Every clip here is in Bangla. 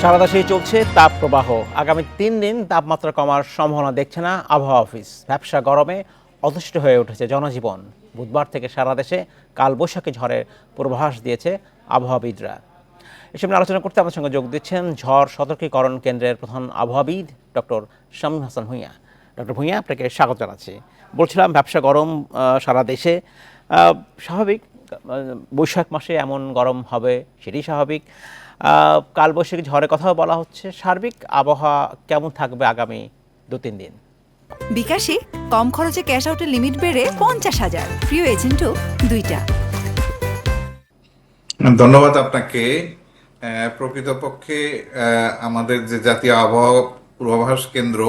সারা দেশেই চলছে তাপ প্রবাহ আগামী তিন দিন তাপমাত্রা কমার সম্ভাবনা দেখছে না আবহাওয়া অফিস। ব্যবসা গরমে অতিষ্ঠ হয়ে উঠেছে জনজীবন। বুধবার থেকে সারা দেশে কালবৈশাখী ঝড়ের পূর্বাভাস দিয়েছে আবহাওয়াবিদরা। এসব নিয়ে আলোচনা করতে আমার সঙ্গে যোগ দিচ্ছেন ঝড় সতর্কীকরণ কেন্দ্রের প্রধান আবহাওয়াবিদ ডক্টর শামীম হাসান ভূঁইয়া। ডক্টর ভূঁইয়া, আপনাকে স্বাগত জানাচ্ছি। বলছিলাম, ব্যবসা গরম সারা দেশে। স্বাভাবিক বৈশাখ মাসে এমন গরম হবে সেটি স্বাভাবিক। কালবৈশাখী ঝড়ের কথাও বলা হচ্ছে। সার্বিক আবহাওয়া কেমন থাকবে আগামী দু তিন দিন? বিকাশে কম খরচে ক্যাশ আউটের লিমিট বেড়ে পঞ্চাশ হাজার। প্রিয় এজেন্টও দুইটা। ধন্যবাদ আপনাকে। প্রকৃতপক্ষে আমাদের যে জাতীয় আবহাওয়া পূর্বাভাস কেন্দ্র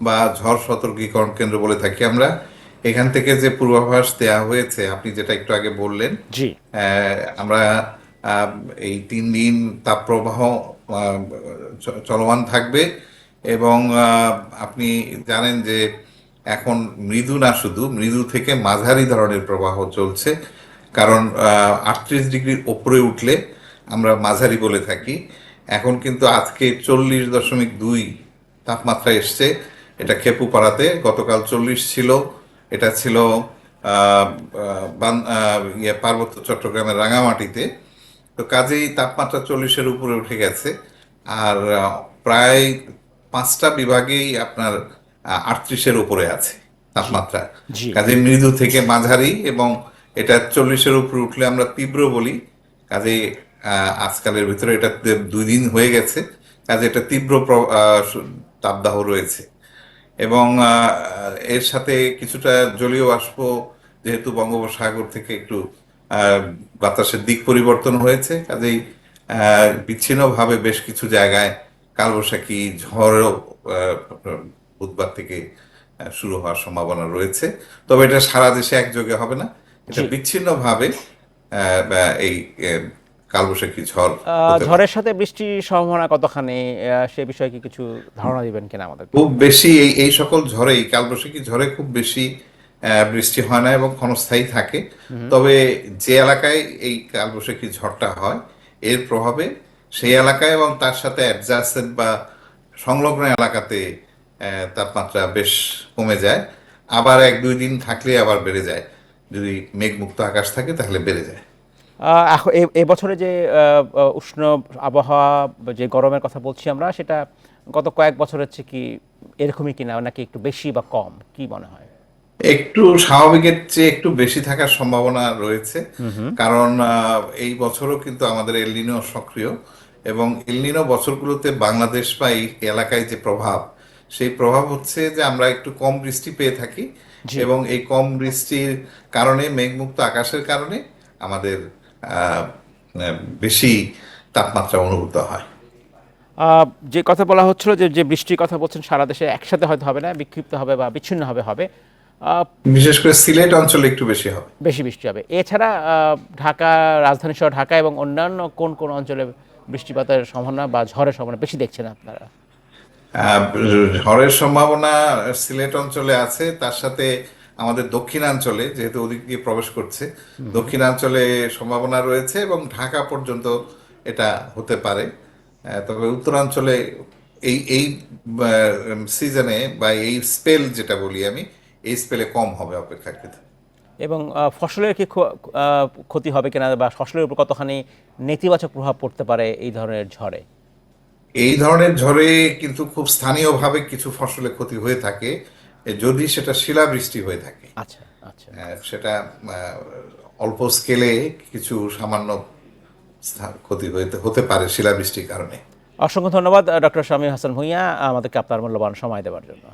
বা ঝড় সতর্কীকরণ কেন্দ্র বলে থাকি আমরা এখান থেকে যে পূর্বাভাস দেয়া হয়েছে আপনি যেটা একটু আগে বললেন জি। আমরা এই তিন দিন তাপপ্রবাহ চলমান থাকবে এবং আপনি জানেন যে এখন মৃদু না শুধু, মৃদু থেকে মাঝারি ধরনের প্রবাহ চলছে। কারণ আটত্রিশ ডিগ্রির ওপরে উঠলে আমরা মাঝারি বলে থাকি। এখন কিন্তু আজকে চল্লিশ দশমিক দুই তাপমাত্রা এসছে। এটা খেপুপাড়াতে গতকাল চল্লিশ ছিল। এটা ছিল ইয়ে পার্বত্য চট্টগ্রামের রাঙামাটিতে। তো কাজেই তাপমাত্রা চল্লিশের উপরে উঠে গেছে। আর প্রায় পাঁচটা বিভাগেই আপনার আটত্রিশের উপরে আছে তাপমাত্রা। কাজে মৃদু থেকে মাঝারি এবং এটা চল্লিশের উপরে উঠলে আমরা তীব্র বলি। কাজে আজকালের ভিতরে এটা দুই দিন হয়ে গেছে। কাজে এটা তীব্র তাপদাহ রয়েছে। এবং এর সাথে কিছুটা জলীয় বাষ্প যেহেতু বঙ্গোপসাগর থেকে একটু বাতাসের দিক পরিবর্তন হয়েছে কাজেই বিচ্ছিন্নভাবে বেশ কিছু জায়গায় কালবৈশাখী ঝড়ও বুধবার থেকে শুরু হওয়ার সম্ভাবনা রয়েছে তবে এটা সারা দেশে একযোগে হবে না এটা। বিচ্ছিন্নভাবে এই কালবৈশাখী ঝড়। ঝড়ের সাথে বৃষ্টির সম্ভাবনা কতখানি সে বিষয়ে কি কিছু ধারণা দিবেন কিনা আমাদের খুব বেশি এই এই সকল ঝড়েই কালবৈশাখী ঝড়ে খুব বেশি বৃষ্টি হয় না এবং ক্ষণস্থায়ী থাকে। তবে যে এলাকায় এই কালবৈশাখী ঝড়টা হয় এর প্রভাবে সেই এলাকায় এবং তার সাথে অ্যাডজাস্টেড বা সংলগ্ন এলাকাতে তাপমাত্রা বেশ কমে যায়। আবার এক দুই দিন থাকলে আবার বেড়ে যায়। যদি মেঘমুক্ত আকাশ থাকে তাহলে বেড়ে যায়। এবছরে যে উষ্ণ আবহাওয়া যে গরমের কথা বলছি আমরা সেটা গত কয়েক বছরের চেয়ে কি এরকমই কিনা নাকি একটু বেশি বা কম? কি মনে হয়? একটু স্বাভাবিকের চেয়ে একটু বেশি থাকার সম্ভাবনা রয়েছে। কারণ এই বছরও কিন্তু আমাদের এলনিনো সক্রিয় এবং এলনিনো বছরগুলোতে বাংলাদেশ বা এই এলাকায় যে প্রভাব সেই প্রভাব হচ্ছে যে আমরা একটু কম বৃষ্টি পেয়ে থাকি এবং এই কম বৃষ্টির কারণে মেঘমুক্ত আকাশের কারণে আমাদের বেশি তাপমাত্রা অনুভূত হয়। যে কথা বলা হচ্ছিল যে যে বৃষ্টির কথা বলছেন সারা দেশে একসাথে হয়তো হবে না বিক্ষিপ্ত হবে বা বিচ্ছিন্ন হবে। বিশেষ করে সিলেট অঞ্চলে একটু বেশি হবে। বেশি বৃষ্টি হবে। এছাড়া ঢাকা রাজধানী শহর ঢাকা এবং অন্যান্য কোন কোন অঞ্চলে বৃষ্টিপাতের সম্ভাবনা বা ঝড়ের সম্ভাবনা বেশি দেখছেন আপনারা? ঝড়ের সম্ভাবনা সিলেট অঞ্চলে আছে। তার সাথে আমাদের দক্ষিণাঞ্চলে যেহেতু ওদিক দিয়ে প্রবেশ করছে দক্ষিণাঞ্চলে সম্ভাবনা রয়েছে এবং ঢাকা পর্যন্ত এটা হতে পারে। তবে উত্তরাঞ্চলে এই এই সিজনে বা এই স্পেল যেটা বলি আমি এই স্পেলে কম হবে অপেক্ষাকৃত এবং ফসলের কি ক্ষতি হবে কিনা বা ফসলের উপর কতখানি নেতিবাচক প্রভাব পড়তে পারে এই ধরনের ঝড়ে? এই ধরনের ঝড়ে কিন্তু খুব স্থানীয়ভাবে কিছু ফসলের ক্ষতি হয়ে থাকে যদি সেটা শিলাবৃষ্টি হয়ে থাকে। আচ্ছা আচ্ছা। সেটা অল্প স্কেলে কিছু সামান্য ক্ষতি হতে হতে পারে শিলাবৃষ্টির কারণে। অসংখ্য ধন্যবাদ ডক্টর শামীম হাসান ভূঁইয়া আমাদেরকে আপনার মূল্যবান সময় দেওয়ার জন্য।